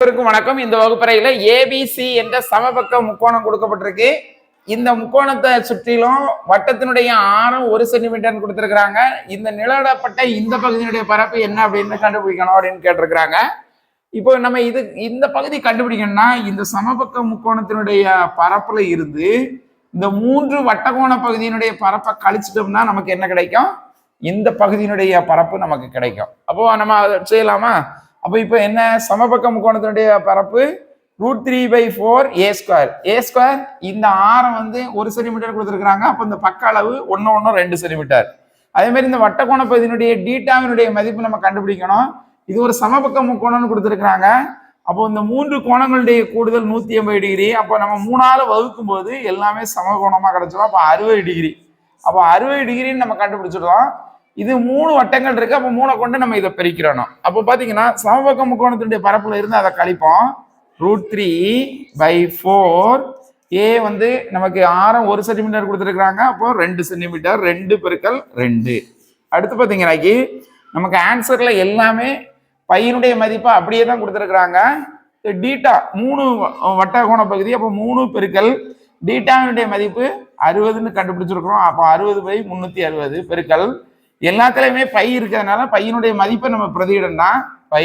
அனைவருக்கும் வணக்கம். இந்த வகுப்பறையில ஏபிசி என்ற சமபக்க முக்கோணம் கொடுக்கப்பட்டிருக்கு. இந்த முக்கோணத்தை சுற்றிலும் வட்டத்தினுடைய ஆரம் ஒரு சென்டிமீட்டர் கொடுத்திருக்கிறாங்க. இந்த நிலவிடப்பட்ட இந்த பகுதியினுடைய பரப்பு என்ன அப்படின்னு கண்டுபிடிக்கணும் அப்படின்னு கேட்டிருக்கிறாங்க. இப்போ நம்ம இது இந்த பகுதி கண்டுபிடிக்கணும்னா இந்த சமபக்க முக்கோணத்தினுடைய பரப்புல இருந்து இந்த மூன்று வட்டகோண பகுதியினுடைய பரப்பை கழிச்சிட்டோம்னா நமக்கு என்ன கிடைக்கும்? இந்த பகுதியினுடைய பரப்பு நமக்கு கிடைக்கும். அப்போ நம்ம அதை செய்யலாமா? அப்போ இப்போ என்ன? சமபக்க முக்கோணத்தினுடைய பரப்பு root three pi four A square A square இந்த ஆரம் வந்து ஒரு சென்டிமீட்டர் கொடுத்துருக்குறாங்க. அப்போ இந்த பக்க அளவு ஒன்று ஒன்று ரெண்டு சென்டிமீட்டர் அதே மாதிரி இந்த வட்டக்கோண பகுதியினுடைய டீட்டாவினுடைய மதிப்பு நம்ம கண்டுபிடிக்கணும். இது ஒரு சமபக்க முக்கோணம்னு கொடுத்துருக்குறாங்க. அப்போ இந்த மூன்று கோணங்களுடைய கூடுதல் நூற்றி எண்பது டிகிரி அப்போ நம்ம மூணாவது வகுக்கும் போது எல்லாமே சமகோணமாக கிடச்சிடும் அப்போ அறுபது டிகிரி அப்போ அறுபது டிகிரின்னு நம்ம கண்டுபிடிச்சிடுறோம் இது மூணு வட்டங்கள் இருக்கு. அப்போ மூணை கொண்டு நம்ம இதை பிரிக்கிறணும். அப்போ பார்த்தீங்கன்னா சமபக்க முக்கோணத்தினுடைய பரப்பில் இருந்து அதை கழிப்போம். Root three pi four A வந்து நமக்கு ஆரம் ஒரு சென்டிமீட்டர் கொடுத்துருக்குறாங்க. அப்போ ரெண்டு சென்டிமீட்டர் ரெண்டு பெருக்கல் ரெண்டு. அடுத்து பார்த்தீங்கன்னாக்கி நமக்கு ஆன்சரில் எல்லாமே பையனுடைய மதிப்பை அப்படியே தான் கொடுத்துருக்குறாங்க. டீட்டா மூணு வட்டகோண பகுதி அப்போ மூணு பெருக்கல் டீட்டாவினுடைய மதிப்பு அறுபதுன்னு கண்டுபிடிச்சிருக்கிறோம். அப்போ அறுபது பை முந்நூற்றி அறுபது பெருக்கல் எல்லாத்துலேயுமே பை இருக்கிறதுனால பையனுடைய மதிப்பை நம்ம பிரதியிடம்னா பை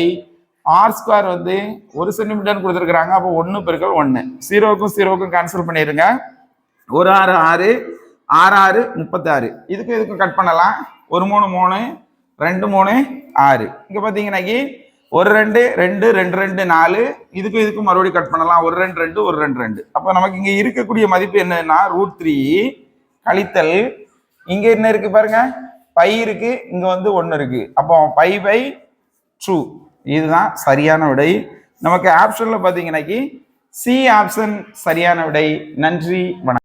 ஆர் ஸ்கொயர் வந்து ஒரு சென்டிமீட்டர் கொடுத்துருக்குறாங்க. அப்போ ஒன்று பெருக்கள் ஒன்று ஜீரோவுக்கும் ஜீரோவுக்கும் கேன்சல் பண்ணிடுங்க ஒரு ஆறு ஆறு ஆறு ஆறு முப்பத்தாறு. இதுக்கும் இதுக்கும் கட் பண்ணலாம். ஒரு மூணு மூணு ரெண்டு மூணு ஆறு. இங்கே பார்த்தீங்கன்னாக்கி ஒரு ரெண்டு ரெண்டு ரெண்டு ரெண்டு நாலு. இதுக்கும் இதுக்கும் மறுபடியும் கட் பண்ணலாம். ஒரு ரெண்டு ரெண்டு ஒரு ரெண்டு ரெண்டு. அப்போ நமக்கு இங்கே இருக்கக்கூடிய மதிப்பு என்னன்னா ரூட் த்ரீ கழித்தல். இங்கே என்ன இருக்குது பாருங்கள் பை இருக்கு இங்கே வந்து ஒன்று இருக்கு. அப்போ பை பை ட்ரூ. இதுதான் சரியான விடை. நமக்கு ஆப்ஷனில் பாத்தீங்கன்னாக்கி சி ஆப்ஷன் சரியான விடை. நன்றி வணக்கம்.